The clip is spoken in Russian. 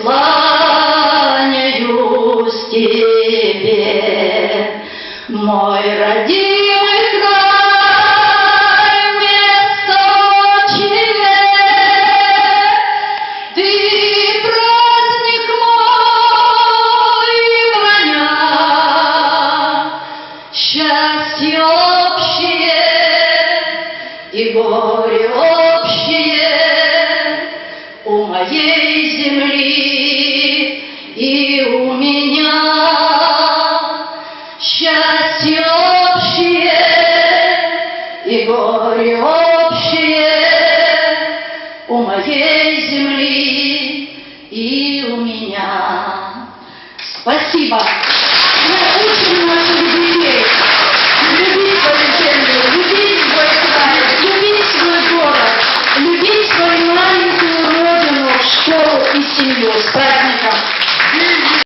кланяюсь тебе, мой родимый край, место тебе. Ты праздник мой и броня, счастье общее и горе общее. У моей земли и у меня счастье общее и горе общее у моей земли и у меня. Спасибо. Семью. С праздником!